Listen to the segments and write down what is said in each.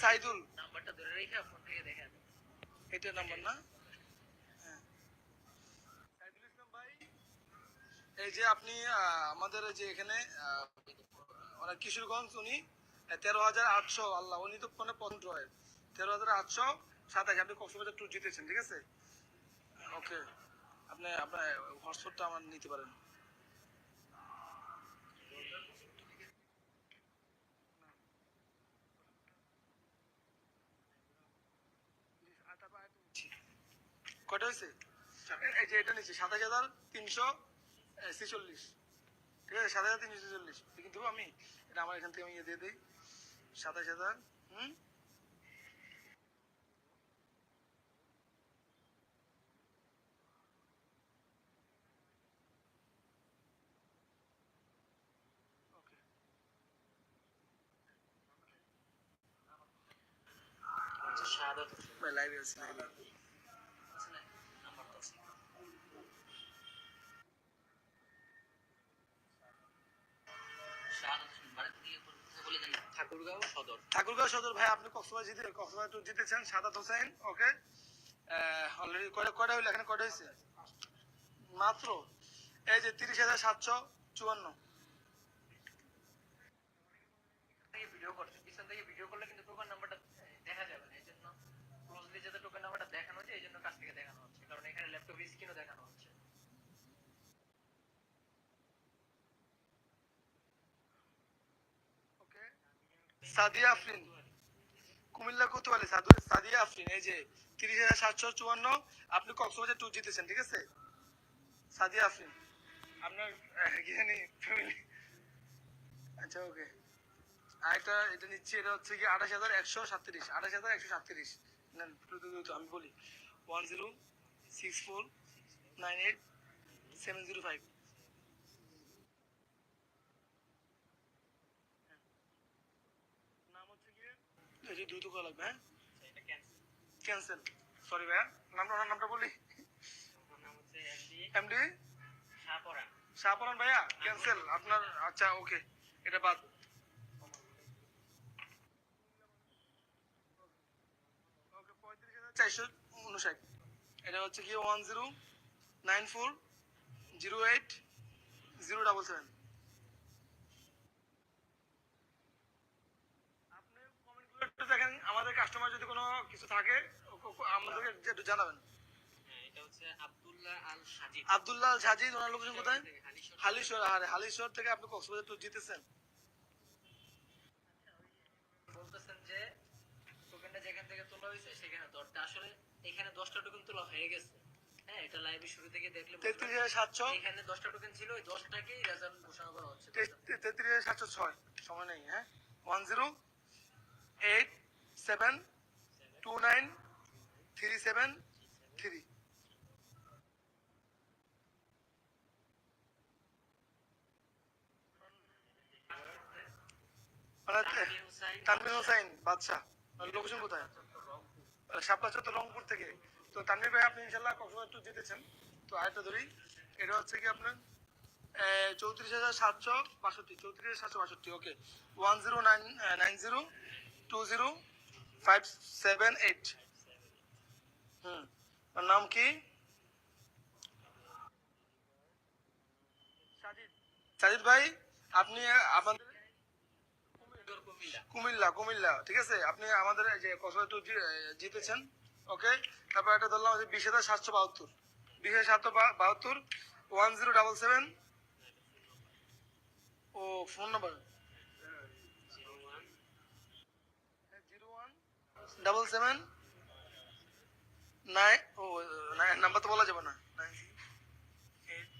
সাইদুল। নাম্বারটা ধরে রেখে ফোন থেকে দেখেন এটা নাম্বার না? হ্যাঁ। সাইদুল ইসলাম ভাই এই যে আপনি আমাদের যে এখানে ওনার কিশোরগঞ্জ উনি তেরো হাজার আটশো আল্লাহ উনি তো মানে পনেরো হয় তেরো হাজার আটশো সাতাশ আপনি কক্সবাজার ট্যুর জিতেছেন ঠিক আছে? ওকে। আপনি আপনার হটস্পটটা আমার নিতে পারেন। কটা হয়েছে এই যে এটা নিচ্ছি সাতাশ হাজার তিনশো ছেচল্লিশ। ঠিক আছে? সাত হাজার তিনশো ছেচল্লিশ। কিন্তু আমি এটা আমার এখান থেকে আমি ইয়ে দিয়ে দিই। সাতাশ হাজার হুম? ওকে আচ্ছা শাহাদাত ঠাকুরগাঁও সদর। ঠাকুরগাঁও সদর ভাই আপনি কক্সবাজার জিতে কক্সবাজার ট্যুর জিতেছেন সাদাত হোসেন ওকে অলরেডি কয়টা কয়টা হইল এখানে? কয়টা হয়েছে মাত্র? এই যে তিরিশ হাজার সাতশো চুয়ান্ন। ভিডিও করছে। পিছন থেকে ভিডিও করলে কিন্তু টোকেন নাম্বারটা দেখা যাবে না। এই জন্য ক্লোজলি যাতে টোকেন নাম্বারটা দেখানো যায় এই জন্য কাছ থেকে দেখানো হচ্ছে। কারণ এখানে ল্যাপটপ স্ক্রিনও দেখানো হচ্ছে ওকে সাদিয়া আফরিন। কুমিল্লা কোতোয়ালি, সাদু সাদিয়া আফরিন, এই যে তিরিশ হাজার সাতশো চুয়ান্ন, আপনি কক্সবাজার ট্যুর জিতেছেন, ঠিক আছে? সাদিয়া আফরিন। আপনার জানি ফ্যামিলি আচ্ছা ওকে আরেকটা এটা নিচ্ছি, এটা হচ্ছে কি আঠাশ হাজার একশো সাতত্রিশ, আঠাশ হাজার একশো সাতত্রিশ। আমি বলি। One zero six four nine eight seven zero five নাম হচ্ছে গিয়ে এই যে দ্রুত করা লাগবে হ্যাঁ? এটা ক্যান্সেল ক্যান্সেল সরি ভাইয়া নামটা ওনার নামটা বলি? এমডি শাহপরান ভাইয়া ক্যান্সেল আপনার আচ্ছা ওকে এটা বাদ। চারশো উনষাট। এটা হচ্ছে কি one zero nine four zero eight zero double seven আপনি কমেন্টগুলো একটু দেখেন আমাদের কাস্টমার যদি কোনো কিছু থাকে আমাদেরকে একটু জানাবেন। হ্যাঁ আব্দুল্লাহ আল সাজিদ। ওনার লোকেশন কোথায়? হালিশহর। হালিশহর আরে হালিশহর থেকে আপনি কক্সবাজার ট্যুর জিতেছেন। বলতেছেন যে টোকেনটা যেখান থেকে তোলা হয়েছে সেখানে দরটা। আসলে এখানে দশটা টোকেন তোলা হয়ে গেছে। হ্যাঁ এটা লাইভে শুরু থেকে দেখলে তেত্রিশ হাজার সাতশো। এখানে দশটা টোকেন ছিল ওই দশটাকেই রেজাল্ট ঘোষণা করা হচ্ছে। তেত্রিশ হাজার সাতশো ছয়। সময় নেই হ্যাঁ? One zero eight seven two nine three seven three Tanvir Hossain Badshah. Location কোথায়? শাপলা চত্বর রংপুর থেকে। তো তানভীর ভাই, আপনি ইনশাল্লাহ কক্সবাজার জিতেছেন। তো আরেকটা ধরি। এটা হচ্ছে কি আপনার? চৌত্রিশ হাজার সাতশো বাষট্টি। চৌত্রিশ হাজার সাতশো বাষট্টি okay one zero nine nine zero two zero five seven eight hmm আর নাম কি সাজিদ। ভাই আপনি আমাদের কুমিল্লা। কুমিল্লা ঠিক আছে? আপনি আমাদের এই যে কসবাটু জিতেছেন ওকে তারপর এটা ধরলাম যে বিশ হাজার সাতশো বাহাত্তর। বিশ হাজার সাতশো বাহাত্তর ওয়ান জিরো ডাবল সেভেন ও phone number zero one zero one double seven nine ও নাম্বার তো বলা যাবে না। নাইন এইট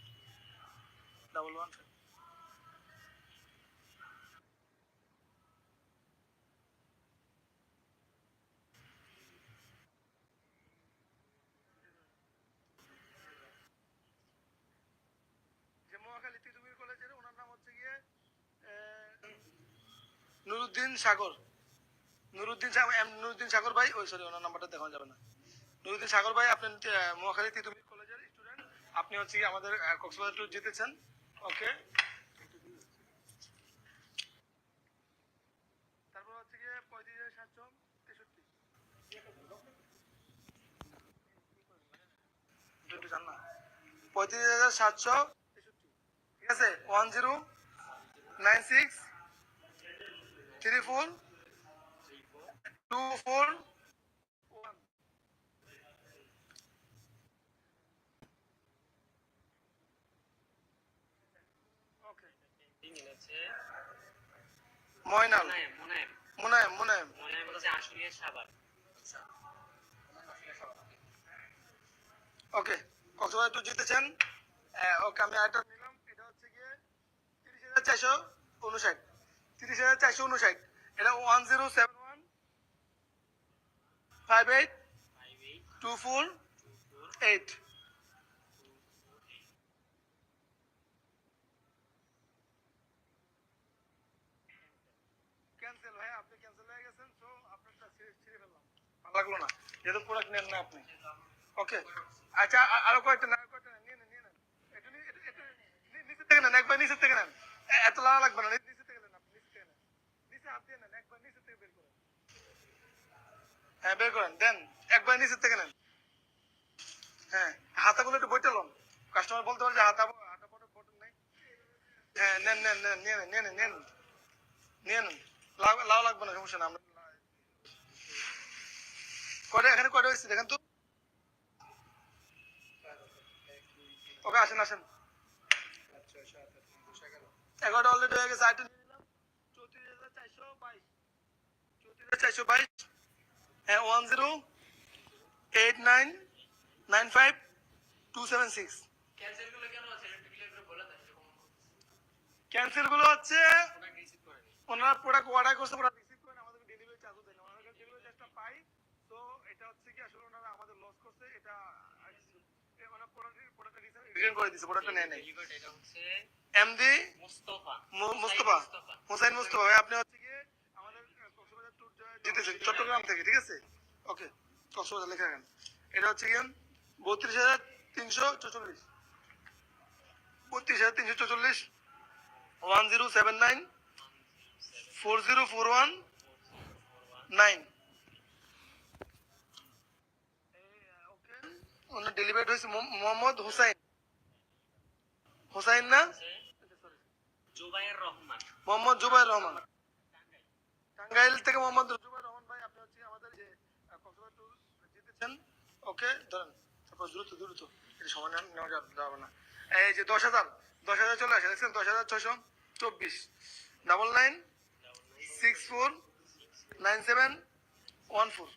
ডাবল ওয়ান গিয়ে নুরুদ্দিন সাগর। নুরুদ্দিন সাগর এম, নুরুদ্দিন সাগর ভাই, ওই সরি ওনার নাম্বারটা দেখানো যাবে না। নুরুদ্দিন সাগর ভাই, আপনি মহাখালী তিতুমির কলেজের স্টুডেন্ট আপনি হচ্ছে আমাদের কক্সবাজার ট্যুর জিতেছেন। ওকে তারপর হচ্ছে গিয়ে পঁয়ত্রিশ হাজার সাতশো না। পঁয়ত্রিশ হাজার সাতশো ঠিক আছে? One zero nine six three four two four okay Cox's Bazar একটু জিতেছেন ওকে আমি আরেকটা এটা হচ্ছে গিয়ে তিরিশ হাজার চারশো উনষাট তিরিশ হাজার চারশো উনষাট এটা one zero seven five eight two four eight cancel ভাই আপনি ক্যান্সেল হয়ে গেছেন তো আপনারটা ছিঁড়ে ছিঁড়ে ফেললাম। ভালো লাগল না। যেহেতু প্রোডাক্ট নেন না আপনি। ওকে আচ্ছা আরও কয়েকটা না কয়েকটা নিয়ে নেন নেন। নিচে থেকে নেন একবার নিচে থেকে নেন। এত লাগা লাগবে না নি- নিচে থেকে নেন আপনি নিচে থেকে নেন। নিচে হাত দিয়ে নেন একবার নিচে থেকে বের করেন। হ্যাঁ বের করেন, দেন, একবার নিচে থেকে নেন। হ্যাঁ হাতাগুলো একটু বইতে লন। কাস্টমার বলতে পারে যে হাতা হাতা বটন বটন নেই। হ্যাঁ নেন নেন নেন, নিয়ে নেন নিয়ে নেন নেন। নেন। লাউ লাগবে না, সমস্যা না কয়টা এখানে কয়টা হয়েছে, দেখেন তো। ওকে, আসেন আসেন। এগারোটা অলরেডি হয়ে গেছে আইটেম চৌত্রিশ হাজার চারশো বাইশ। চৌত্রিশ হাজার চারশো বাইশ। হ্যাঁ one zero eight nine nine five two seven six ক্যান্সেলগুলো দেন হচ্ছে ওনারা প্রোডাক্ট অর্ডার করছে ওরা রিসিভ করে আমাদের ডেলিভারি চার্জও দেয় না। ওনারা ডেলিভারি চার্জটা পাই। তো এটা হচ্ছে কি আসলে ওনারা আমাদের লস করছে এটা ওনারা প্রোডাক্ট প্রোডাক্ট রিটার্ন করে প্রোডাক্টটা নেয় নাই। এমডি মুস্তফা। মুস্তফা হুসাইন মুস্তফা আপনি হচ্ছে কি আমাদের কক্সবাজার ট্যুর জিতেছেন চট্টগ্রাম থেকে ঠিক আছে? ওকে কক্সবাজার লেখা রাখেন। এটা হচ্ছে কি বত্রিশ হাজার তিনশো চৌচল্লিশ। বত্রিশ হাজার তিনশো চৌচল্লিশ one zero seven nine four zero four one nine ওনার ডেলিভারি হয়েছে মোহাম্মদ হুসাইন। হুসাইন না? মোহাম্মদ জুবাইর রহমান। টাঙ্গাইল থেকে মোহাম্মদ জুবাইর রহমান ভাই আপনি হচ্ছে আমাদের যে আহ, কক্সবাজার ট্যুর জিতেছেন ওকে ধরেন তারপর দ্রুত দ্রুত এটা সময় নেওয়া যাবে না এই যে দশ হাজার দশ হাজার চলে আসে দেখছেন দশ হাজার ছয়শো চব্বিশ। Double nine six four nine seven one four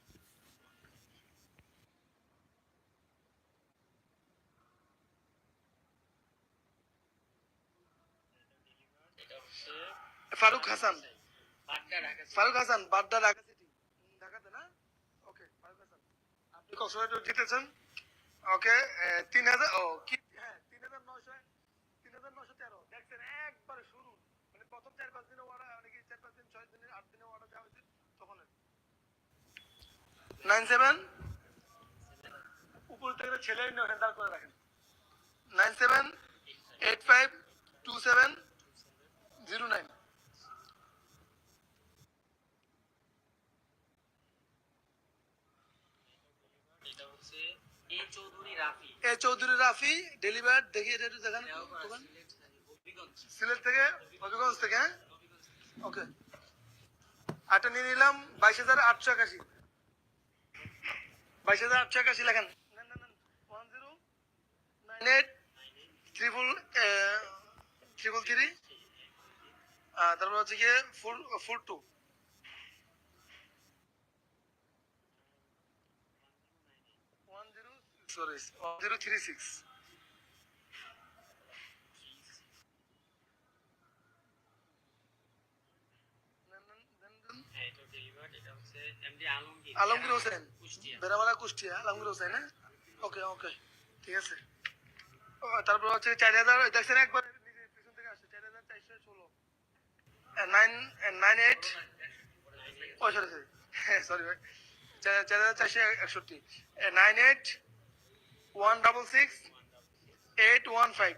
Faruk Hasan Faruk Hasan Badda Dhaka city ঢাকাতে না ওকে ফারুক হাসান আপনি কক্সবাজার জিতেছেন। ওকে তিন হাজার, ও, কি হ্যাঁ দেখছেন, একবারে শুরু। মানে নাইন সেভেন উপর থেকে ছেলে ওখানে করে রাখেন। Nine seven eight five two seven zero nine এটা হচ্ছে A Chowdhury Rafi A Chowdhury, Rafi deliver দেখি এটা একটু দেখান। সিলেট থেকে, হবিগঞ্জ থেকে হ্যাঁ? ওকে। আটা নিয়ে নিলাম, বাইশ হাজার আটশো একাশি। বাইশ হাজার আটশো একাশি লেখেন। One zero nine eight triple triple three তারপর হচ্ছে গিয়ে four four two one zero sorry one zero three six হ্যাঁ এটা ডেলিভার্ড এটা হচ্ছে এমডি আলমগীর। আলমগীর হোসেন। বেড়ামালা কুষ্টিয়া আলমগীর হোসেন হ্যাঁ? ওকে ওকে ঠিক আছে। তারপর হচ্ছে চার হাজার দেখছেন একবার পিছন থেকে আসছে চার হাজার চারশো ষোলো। নাইন নাইন এইট ও সরি সরি সরি ভাই। চার চার হাজার চারশো একষট্টি। Nine eight one double six eight one five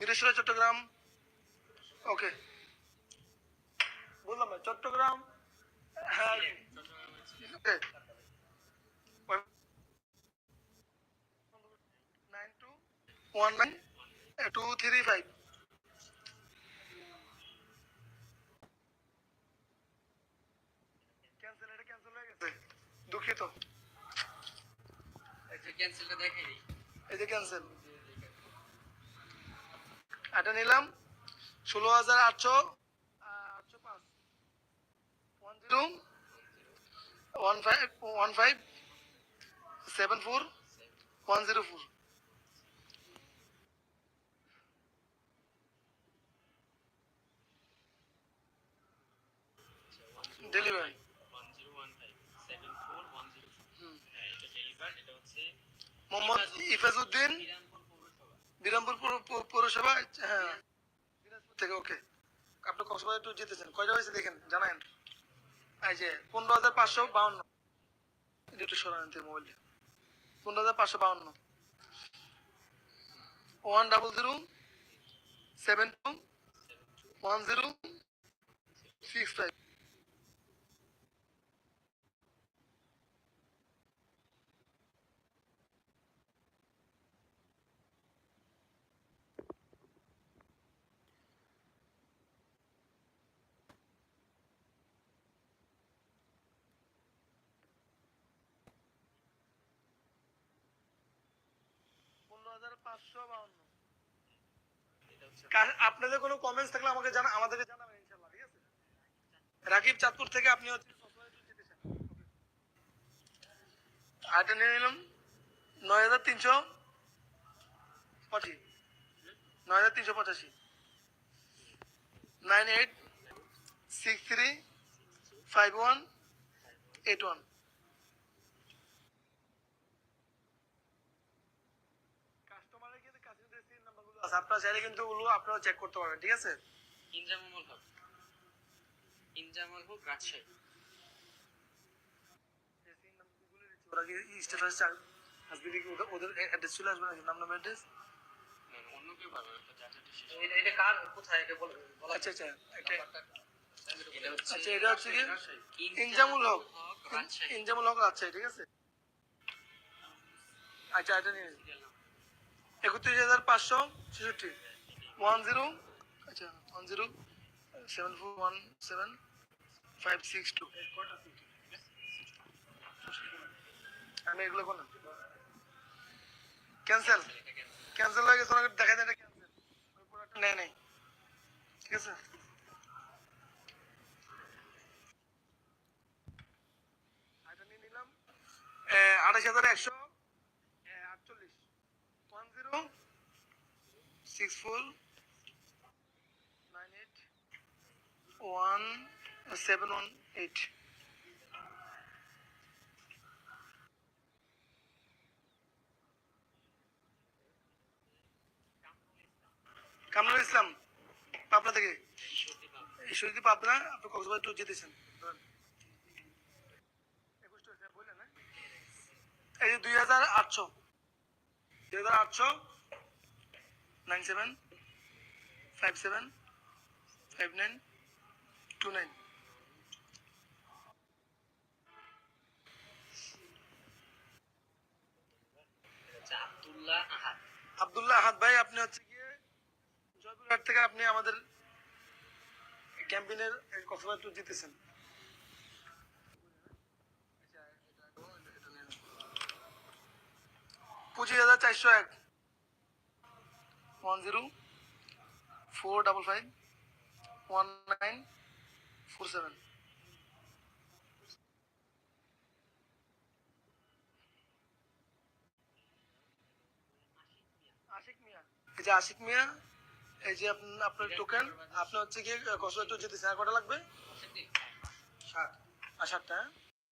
Mireshwara Chattogram okay বললাম চট্টগ্রাম হ্যাঁ টু থ্রি ফাইভ ক্যান্সেল এটা ক্যান্সেল হয়ে গেছে দুঃখিত। এই যে ক্যান্সেল এটা নিলাম ষোলো হাজার আটশো আটশো পাঁচ। One zero one five one five seven four one zero four delivery one zero one five seven four one zero হ্যাঁ এটা ডেলিভার এটা হচ্ছে মোহাম্মদ ইফাজউদ্দিন, বিরামপুর পৌরসভা পৌর- পৌর- পৌরসভা হ্যাঁ। থেকে ওকে আপনি কক্সবাজার ট্যুর জিতেছেন। কয়টা হয়েছে দেখেন জানান এই যে, পনেরো হাজার পাঁচশো বাউন্ন। একটু সরান মোবাইল পনেরো হাজার পাঁচশো বাউন্ন। One double zero seven two one zero six five আপনাদের কোনো কমেন্টস থাকলে আমাকে জানা আমাদেরকে জানাবেন ইনশাআল্লাহ রাকিব চাঁদপুর থেকে আপনি হচ্ছে নিয়ে নিলাম। নয় হাজার তিনশো পঁচাশি। নয় হাজার তিনশো পঁচাশি। Nine eight six three five one eight one কাস্টমারের কিন্তু কাছে সিম নাম্বারগুলো আছে আপনারা চাইলে কিন্তু ওগুলো আপনারা চেক করতে পারবেন ঠিক আছে? ইনজামুল হক। ইনজামুল হক রাজশাহী। ওরা কি স্ট্যাটাস আসবে কি ওদের- ওদের অ্যাড্রেস চলে আসবে নাকি? নাম নাম অ্যাড্রেস না, না, অন্য কেউ পাবে একটা যার যার শেষ এটা এটা কার? কোথায়? এটা বল আচ্ছা আচ্ছা আচ্ছা এটা হচ্ছে কি? ইনজামুল ইনজামুল হক। ইনজামুল হক আচ্ছা ঠিক আছে? আচ্ছা এটা নিয়ে। একত্রিশ হাজার পাঁচশো ছেষট্টি। ওয়ান জিরো আচ্ছা one zero, seven four one seven five six two. আমি এগুলো কোনো ক্যান্সেল। ক্যান্সেল হয়ে গেছে, ওনাকে দেখা যায় ক্যান্সেল। ওই প্রোডাক্টটা নেয় নাই। ঠিক আছে? আঠাশ হাজার একশো আটচল্লিশ one zero six four nine eight one seven one eight Kamrul Islam Pabna থেকে ঈশ্বরদী পাবনা আপনি কক্সবাজার ট্যুর জিতেছেন ধরেন। একুশটা হয়েছে, বললেন না? এই দুই হাজার আটশো দুই হাজার আটশো nine seven five seven five nine two nine. Abdullah Ahad. ভাই আপনি হচ্ছে গিয়ে জয়পুরহাট থেকে আপনি আমাদের ক্যাম্পিনের কক্সবাজার ট্যুর জিতেছেন পঁচিশ হাজার চারশো এক। One zero four double five one nine four seven Ashik Mia. এই যে আশিক মিয়া এই যে আপনার টোকেন আপনি হচ্ছে গিয়ে ট্যুর জিতেছেন কটা লাগবে? সাত। আর সাতটা হ্যাঁ?